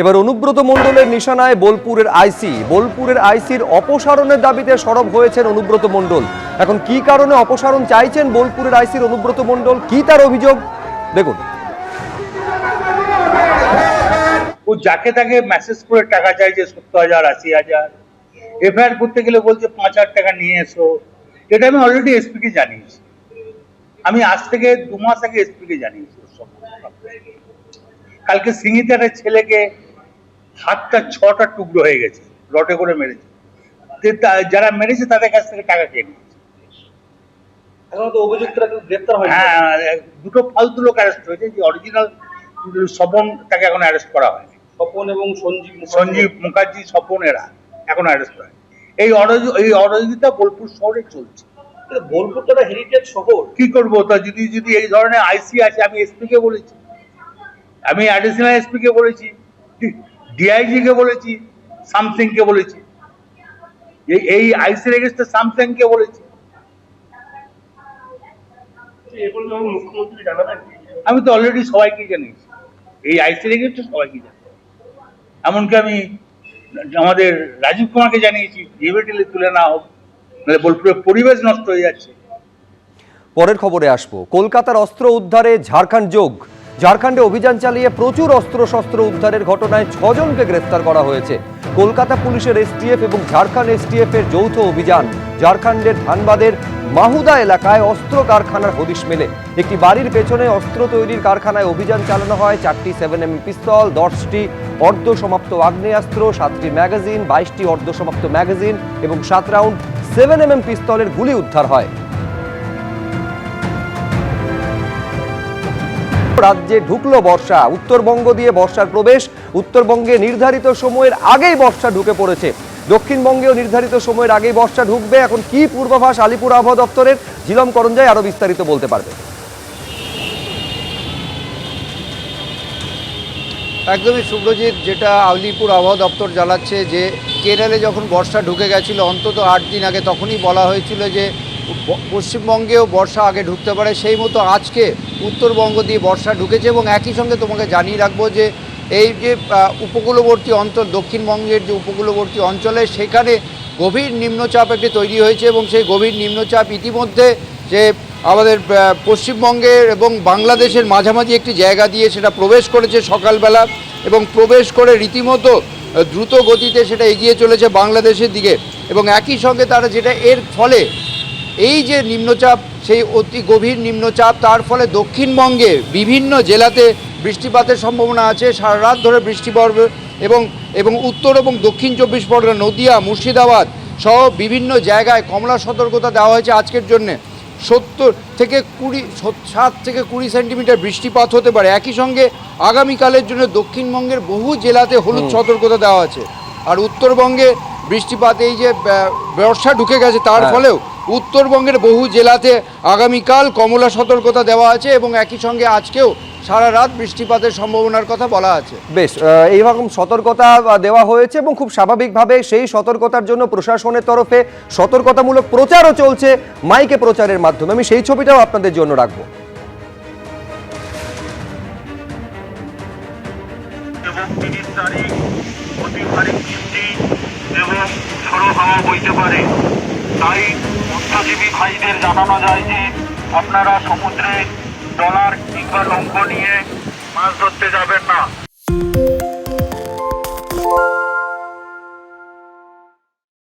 এবার অনুব্রত মণ্ডলের নিশানায় বোলপুরের আইসি। বোলপুরের আইসির অপসারণের দাবিতে সরব হয়েছেন অনুব্রত মণ্ডল। এখন কি কারণে অপসারণ চাইছেন বোলপুরের আইসির অনুব্রত মণ্ডল? কি তার অভিযোগ? দেখুন। ও যাকে তাকে মেসেজ করে টাকা চাইছে সত্তর হাজার, আশি হাজার। এফআইআর করতে গেলে বলছে পাঁচ হাজার টাকা নিয়ে এসো। এটা আমি অলরেডি এসপি কে জানিয়েছি। আমি আজ থেকে দু মাস আগে এসপি কে জানিয়েছি কালকে সিঙ্গিতে একটা ছেলেকে হাতটা ছটা টুকরো হয়ে গেছে রটে করে মেরেছে। যারা মেরেছে তাদের কাছ থেকে টাকা খেয়ে নিয়েছে। হ্যাঁ দুটো ফালতু লোক অ্যারেস্ট হয়েছে যে অরিজিনাল স্বপন তাকে এখন অ্যারেস্ট করা হয়নি। স্বপন এবং সঞ্জীব সঞ্জীব মুখার্জি স্বপন এরা এখন অ্যারেস্ট হয়। এই অরজ- এই অরজিতা বোলপুর শহরে চলছে। বোলপুর তো একটা হেরিটেজ শহর। কি করব? তা যদি যদি এই ধরনের আইসি আছে আমি এসপি কে বলেছি। আমি অ্যাডিশনাল এসপি কে বলেছি। ডিআইজি কে বলেছি সামথিং কে বলেছি। এই এই আইসির এগেস্টে সামথিং কে বলেছি। আমি তো অলরেডি সবাইকে জানিয়েছি। এই আইসির এগেস্টে সবাইকে জানি এমনকি আমি আমাদের রাজীব কুমারকে জানিয়েছি ইমিডিয়েটলি তুলে না হোক নাহলে বোলপুরের পরিবেশ নষ্ট হয়ে যাচ্ছে। পরের খবরে আসব। কলকাতার অস্ত্র উদ্ধারে ঝাড়খণ্ড যোগ। ঝাড়খণ্ডে অভিযান চালিয়ে প্রচুর অস্ত্র শস্ত্র উদ্ধারের ঘটনায় ছজনকে গ্রেফতার করা হয়েছে। কলকাতা পুলিশের এসটিএফ এবং ঝাড়খণ্ড এসটিএফ এর যৌথ অভিযান ঝাড়খণ্ডের ধানবাদের মাহুদা এলাকায় অস্ত্র কারখানার হদিশ মেলে। একটি বাড়ির পেছনে অস্ত্র তৈরির কারখানায় অভিযান চালানো হয়। চারটি সেভেন এম পিস্তল, দশটি অর্ধ সমাপ্ত আগ্নেয়াস্ত্র, সাতটি ম্যাগাজিন, বাইশটি অর্ধ সমাপ্ত ম্যাগাজিন এবং সাত রাউন্ড সেভেন এম পিস্তলের গুলি উদ্ধার হয়। রাজ্যে ঢুকলো বর্ষা। উত্তরবঙ্গ দিয়ে বর্ষার প্রবেশ। উত্তরবঙ্গে নির্ধারিত সময়ের আগেই বর্ষা ঢুকে পড়েছে। দক্ষিণবঙ্গেও নির্ধারিত সময়ের আগেই বর্ষা ঢুকবে। এখন কি পূর্বাভাস আলিপুর আবহাওয়া দপ্তরের? ঝিলম করঞ্জায় আরও বিস্তারিত বলতে পারবে। একদমই শুভ্রজিৎ যেটা আলিপুর আবহাওয়া দপ্তর জানাচ্ছে যে, কেরালে যখন বর্ষা ঢুকে গেছিল, অন্তত আট দিন আগে তখনই বলা হয়েছিল যে পশ্চিমবঙ্গেও বর্ষা আগে ঢুকতে পারে, সেই মতো আজকে উত্তরবঙ্গ দিয়ে বর্ষা ঢুকেছে এবং একই সঙ্গে তোমাকে জানিয়ে রাখব যে এই যে উপকূলবর্তী অঞ্চল দক্ষিণবঙ্গের যে উপকূলবর্তী অঞ্চলে সেখানে গভীর নিম্নচাপ একটি তৈরি হয়েছে এবং সেই গভীর নিম্নচাপ ইতিমধ্যে যে আমাদের পশ্চিমবঙ্গের এবং বাংলাদেশের মাঝামাঝি একটি জায়গা দিয়ে সেটা প্রবেশ করেছে সকালবেলা এবং প্রবেশ করে রীতিমতো দ্রুত গতিতে সেটা এগিয়ে চলেছে বাংলাদেশের দিকে এবং একই সঙ্গে তারা যেটা এর ফলে এই যে নিম্নচাপ সেই অতি গভীর নিম্নচাপ তার ফলে দক্ষিণবঙ্গে বিভিন্ন জেলাতে বৃষ্টিপাতের সম্ভাবনা আছে। সারা রাত ধরে বৃষ্টি পড়বে এবং এবং উত্তর এবং দক্ষিণ চব্বিশ পরগনা নদিয়া মুর্শিদাবাদ সহ বিভিন্ন জায়গায় কমলা সতর্কতা দেওয়া হয়েছে আজকের জন্যে। সত্তর থেকে কুড়ি সাত থেকে কুড়ি সেন্টিমিটার বৃষ্টিপাত হতে পারে। একই সঙ্গে আগামীকালের জন্য দক্ষিণবঙ্গের বহু জেলাতে হলুদ সতর্কতা দেওয়া আছে। আর উত্তরবঙ্গে বৃষ্টিপাত এই যে বর্ষা ঢুকে গেছে তার হ্যাঁ। ফলেও উত্তরবঙ্গের বহু জেলাতে আগামীকাল কমলা সতর্কতা দেওয়া আছে এবং একই সঙ্গে আজকেও সারা রাত বৃষ্টিপাতের সম্ভাবনার কথা বলা আছে। বেশ এইরকম সতর্কতা দেওয়া হয়েছে এবং খুব স্বাভাবিকভাবে সেই সতর্কতার জন্য প্রশাসনের তরফে সতর্কতামূলক প্রচারও চলছে মাইকে প্রচারের মাধ্যমে। আমি সেই ছবিটাও আপনাদের জন্য রাখব। এবং তিরিশ তারিখ অতি ভারী বৃষ্টি এবং ঝোড়ো হাওয়া ভাইদের জানানো যায় যে আপনারা সমুদ্রে ডলার কিংবা লঙ্ঘ নিয়ে মাছ ধরতে যাবেন না।